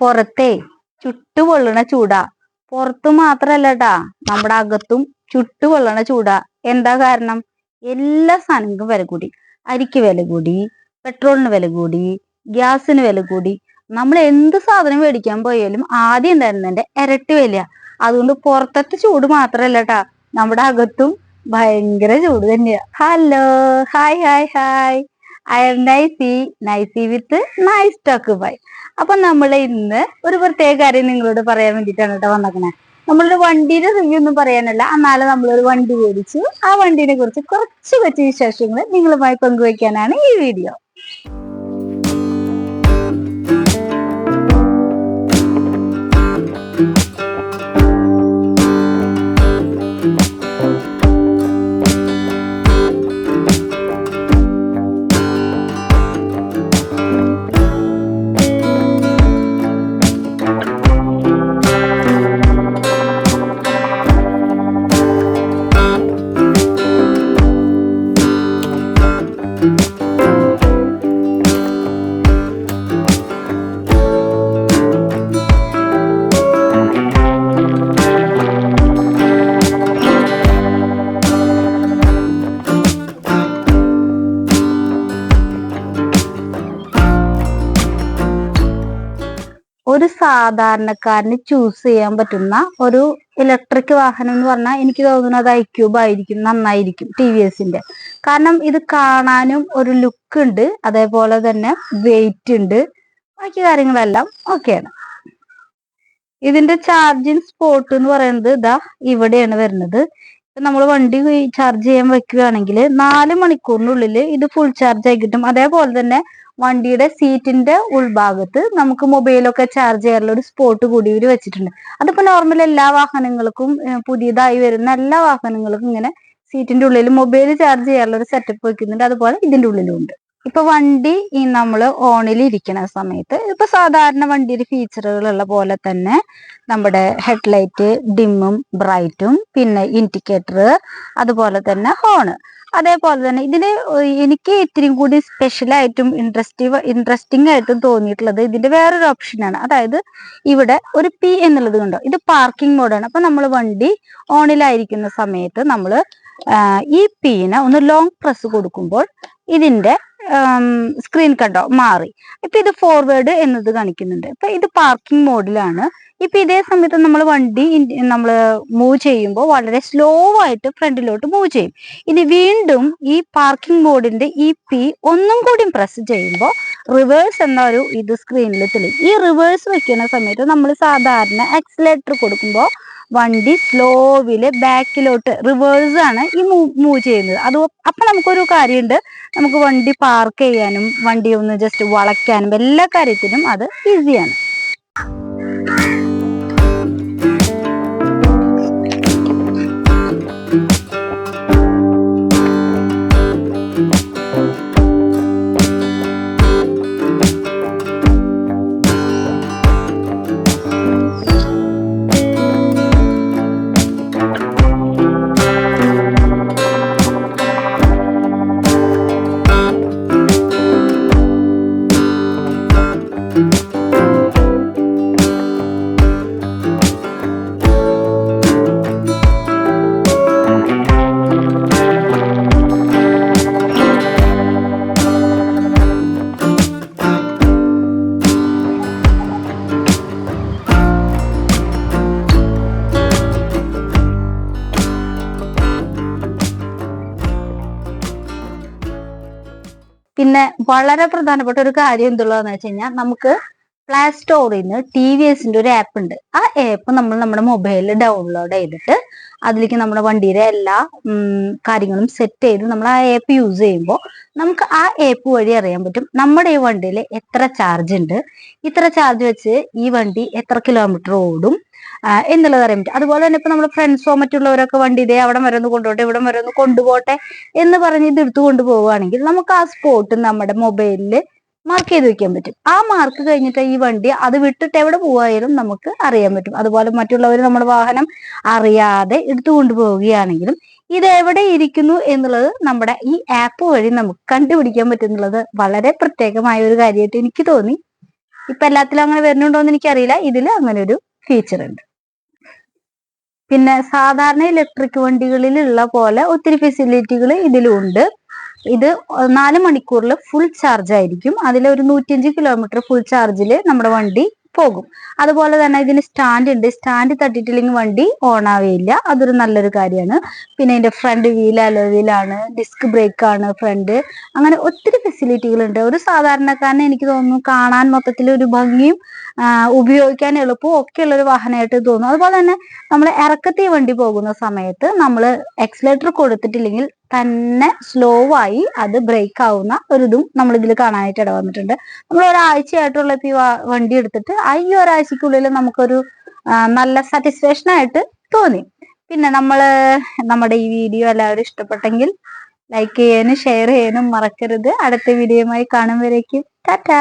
പുറത്തെ ചുട്ടുപൊള്ളണ ചൂടാ. പുറത്ത് മാത്രല്ല ട്ടാ നമ്മുടെ അകത്തും ചുട്ടുപൊള്ളണ ചൂടാ. എന്താ കാരണം? എല്ലാ സാധനങ്ങൾക്കും വില കൂടി. അരിക്ക് വില കൂടി പെട്രോളിന് വില കൂടി ഗ്യാസിന് വില കൂടി. നമ്മൾ എന്ത് സാധനം മേടിക്കാൻ പോയാലും ആദ്യം ഉണ്ടായിരുന്നതിന്റെ ഇരട്ടി വില അതുകൊണ്ട് പുറത്തത്തെ ചൂട് മാത്രല്ല ട്ടാ നമ്മുടെ അകത്തും ഭയങ്കര ചൂട് തന്നെയാ. Hello hi hi hi. I am Nicy Nicy with nice talk bye അപ്പൊ നമ്മൾ ഇന്ന് ഒരു പ്രത്യേക കാര്യം നിങ്ങളോട് പറയാൻ വേണ്ടിയിട്ടാണ് കേട്ടോ വന്നേക്കണേ. നമ്മളൊരു വണ്ടിയുടെ റിവ്യൂ ഒന്നും പറയാനല്ല. എന്നാലും നമ്മളൊരു വണ്ടി മേടിച്ചു. ആ വണ്ടിനെ കുറിച്ച് കുറച്ച് കുറച്ച് വിശേഷങ്ങൾ നിങ്ങളുമായി പങ്കുവയ്ക്കാനാണ് ഈ വീഡിയോ സാധാരണക്കാരന് ചൂസ് ചെയ്യാൻ പറ്റുന്ന ഒരു ഇലക്ട്രിക് വാഹനം എന്ന് പറഞ്ഞാൽ എനിക്ക് തോന്നുന്നത് ക്യൂബ് ആയിരിക്കും നന്നായിരിക്കും ടി വി എസിന്റെ കാരണം ഇത് കാണാനും ഒരു ലുക്ക് ഉണ്ട് അതേപോലെ തന്നെ വെയിറ്റ് ഉണ്ട് ബാക്കി കാര്യങ്ങളെല്ലാം ഓക്കെയാണ് ഇതിന്റെ ചാർജിങ് സ്പോട്ട് എന്ന് പറയുന്നത് ഇതാ ഇവിടെയാണ് വരുന്നത്. നമ്മൾ വണ്ടി ചാർജ് ചെയ്യാൻ വെക്കുകയാണെങ്കിൽ നാല് മണിക്കൂറിനുള്ളിൽ ഇത് ഫുൾ ചാർജ് ആയി കിട്ടും. അതേപോലെ തന്നെ വണ്ടിയുടെ സീറ്റിന്റെ ഉൾഭാഗത്ത് നമുക്ക് മൊബൈലൊക്കെ ചാർജ് ചെയ്യാനുള്ള ഒരു സ്പോട്ട് കൂടി ഇവർ വെച്ചിട്ടുണ്ട്. അതിപ്പോ നോർമൽ എല്ലാ വാഹനങ്ങൾക്കും പുതിയതായി വരുന്ന എല്ലാ വാഹനങ്ങൾക്കും ഇങ്ങനെ സീറ്റിന്റെ ഉള്ളിൽ മൊബൈൽ ചാർജ് ചെയ്യാനുള്ള ഒരു സെറ്റപ്പ് വെക്കുന്നുണ്ട്. അതുപോലെ ഇതിന്റെ ഉള്ളിലും ഉണ്ട് ഇപ്പൊ വണ്ടി ഈ നമ്മൾ ഓണിൽ ഇരിക്കുന്ന സമയത്ത് ഇപ്പൊ സാധാരണ വണ്ടിയുടെ ഫീച്ചറുകളുള്ള പോലെ തന്നെ നമ്മുടെ ഹെഡ്ലൈറ്റ് ഡിമ്മും ബ്രൈറ്റും പിന്നെ ഇൻഡിക്കേറ്റർ അതുപോലെ തന്നെ ഹോണ് അതേപോലെ തന്നെ ഇതിന് എനിക്ക് ഇത്തിരിയും കൂടി സ്പെഷ്യലായിട്ടും ഇൻട്രസ്റ്റീവ് ഇൻട്രസ്റ്റിംഗ് ആയിട്ടും തോന്നിയിട്ടുള്ളത് ഇതിന്റെ വേറൊരു ഓപ്ഷനാണ് അതായത് ഇവിടെ ഒരു പി എന്നുള്ളത് കണ്ടോ? ഇത് പാർക്കിംഗ് മോഡാണ് അപ്പൊ നമ്മൾ വണ്ടി ഓണിലായിരിക്കുന്ന സമയത്ത് നമ്മൾ ഈ പീന ഒന്ന് ലോങ് പ്രസ് കൊടുക്കുമ്പോൾ ഇതിന്റെ സ്ക്രീൻ കണ്ടോ മാറി. ഇപ്പൊ ഇത് ഫോർവേഡ് എന്നത് കാണിക്കുന്നുണ്ട്. ഇപ്പൊ ഇത് പാർക്കിംഗ് മോഡിലാണ് ഇപ്പൊ ഇതേ സമയത്ത് നമ്മൾ വണ്ടി നമ്മൾ മൂവ് ചെയ്യുമ്പോൾ വളരെ സ്ലോ ആയിട്ട് ഫ്രണ്ടിലോട്ട് മൂവ് ചെയ്യും. ഇനി വീണ്ടും ഈ പാർക്കിംഗ് മോഡിന്റെ ഇ പി ഒന്നും കൂടി പ്രസ് ചെയ്യുമ്പോൾ റിവേഴ്സ് എന്ന ഒരു ഇത് സ്ക്രീനിൽ തെളിയും. ഈ റിവേഴ്സ് വെക്കുന്ന സമയത്ത് നമ്മൾ സാധാരണ ആക്സിലേറ്റർ കൊടുക്കുമ്പോൾ വണ്ടി സ്ലോവിൽ ബാക്കിലോട്ട് റിവേഴ്സ് ആണ് ഈ മൂവ് ചെയ്യുന്നത്. അത് അപ്പൊ നമുക്കൊരു കാര്യമുണ്ട് നമുക്ക് വണ്ടി പാർക്ക് ചെയ്യാനും വണ്ടി ഒന്ന് ജസ്റ്റ് വളയ്ക്കാനും എല്ലാ കാര്യത്തിനും അത് ഈസിയാണ് പിന്നെ വളരെ പ്രധാനപ്പെട്ട ഒരു കാര്യം എന്തുള്ളതെന്ന് വെച്ച് കഴിഞ്ഞാൽ നമുക്ക് പ്ലേ സ്റ്റോറിൽ നിന്ന് ടി വി എസിന്റെ ഒരു ആപ്പ് ഉണ്ട്. ആ ആപ്പ് നമ്മൾ നമ്മുടെ മൊബൈലിൽ ഡൗൺലോഡ് ചെയ്തിട്ട് അതിലേക്ക് നമ്മുടെ വണ്ടിയുടെ എല്ലാ കാര്യങ്ങളും സെറ്റ് ചെയ്ത് നമ്മൾ ആ ആപ്പ് യൂസ് ചെയ്യുമ്പോൾ നമുക്ക് ആ ആപ്പ് വഴി അറിയാൻ പറ്റും നമ്മുടെ ഈ വണ്ടിയിൽ എത്ര ചാർജ് ഉണ്ട്. ഇത്ര ചാർജ് വെച്ച് ഈ വണ്ടി എത്ര കിലോമീറ്റർ ഓടും. എന്നുള്ളത് അറിയാൻ പറ്റും. അതുപോലെ തന്നെ ഇപ്പൊ നമ്മൾ ഫ്രണ്ട്സോ മറ്റുള്ളവരൊക്കെ വണ്ടി ഇതേ അവിടെ വരെ ഒന്ന് കൊണ്ടുപോട്ടെ ഇവിടെ വരെ ഒന്ന് കൊണ്ടുപോട്ടെ എന്ന് പറഞ്ഞ് ഇത് എടുത്തു കൊണ്ടുപോവുകയാണെങ്കിൽ നമുക്ക് ആ സ്പോട്ട് നമ്മുടെ മൊബൈലിൽ മാർക്ക് ചെയ്ത് വെക്കാൻ പറ്റും. ആ മാർക്ക് കഴിഞ്ഞിട്ട് ഈ വണ്ടി അത് വിട്ടിട്ട് എവിടെ പോവായാലും നമുക്ക് അറിയാൻ പറ്റും. അതുപോലെ മറ്റുള്ളവർ നമ്മുടെ വാഹനം അറിയാതെ എടുത്തു കൊണ്ടുപോവുകയാണെങ്കിലും ഇത് എവിടെ ഇരിക്കുന്നു എന്നുള്ളത് നമ്മുടെ ഈ ആപ്പ് വഴി നമുക്ക് കണ്ടുപിടിക്കാൻ പറ്റുന്നുള്ളത് വളരെ പ്രത്യേകമായ ഒരു കാര്യമായിട്ട് എനിക്ക് തോന്നി. ഇപ്പൊ എല്ലാത്തിലും അങ്ങനെ വരുന്നുണ്ടോ എന്ന് എനിക്കറിയില്ല. ഇതിൽ അങ്ങനെ ഒരു ഫീച്ചർ ഉണ്ട്. പിന്നെ സാധാരണ ഇലക്ട്രിക് വണ്ടികളിലുള്ള പോലെ ഒത്തിരി ഫെസിലിറ്റികൾ ഇതിലുണ്ട്. ഇത് നാല് മണിക്കൂറിൽ ഫുൾ ചാർജ് ആയിരിക്കും. അതിൽ ഒരു നൂറ്റിയഞ്ച് കിലോമീറ്റർ ഫുൾ ചാർജിൽ നമ്മുടെ വണ്ടി പോകും. അതുപോലെ തന്നെ ഇതിന് സ്റ്റാൻഡ് ഉണ്ട്. സ്റ്റാൻഡ് തട്ടിയിട്ടില്ലെങ്കിൽ വണ്ടി ഓൺ ആവുകയില്ല അതൊരു നല്ലൊരു കാര്യമാണ്. പിന്നെ ഇതിന്റെ ഫ്രണ്ട് വീൽ അലോവിലാണ് ഡിസ്ക് ബ്രേക്ക് ആണ് ഫ്രണ്ട് അങ്ങനെ ഒത്തിരി ഫെസിലിറ്റികൾ ഉണ്ട്. ഒരു സാധാരണക്കാരനെ എനിക്ക് തോന്നുന്നു കാണാൻ മൊത്തത്തിൽ ഒരു ഭംഗിയും ഉപയോഗിക്കാൻ എളുപ്പവും ഒക്കെ ഉള്ള ഒരു വാഹനമായിട്ട് തോന്നുന്നു. അതുപോലെ തന്നെ നമ്മൾ ഇറക്കത്തി വണ്ടി പോകുന്ന സമയത്ത് നമ്മൾ എക്സലേറ്റർ കൊടുത്തിട്ടില്ലെങ്കിൽ തന്നെ സ്ലോ ആയി അത് ബ്രേക്ക് ആവുന്ന ഒരു നമ്മൾ ഇതിൽ കാണാനായിട്ട് ഇട വന്നിട്ടുണ്ട്. നമ്മൾ ഒരാഴ്ചയായിട്ടുള്ള ഈ വണ്ടി എടുത്തിട്ട് ആ ഈ ഒരാഴ്ചക്കുള്ളിൽ നമുക്കൊരു നല്ല സാറ്റിസ്ഫാക്ഷൻ ആയിട്ട് തോന്നി. പിന്നെ നമ്മൾ നമ്മുടെ ഈ വീഡിയോ എല്ലാവരും ഇഷ്ടപ്പെട്ടെങ്കിൽ ലൈക്ക് ചെയ്യാനും ഷെയർ ചെയ്യാനും മറക്കരുത്. അടുത്ത വീഡിയോയുമായി കാണും ടാറ്റാ!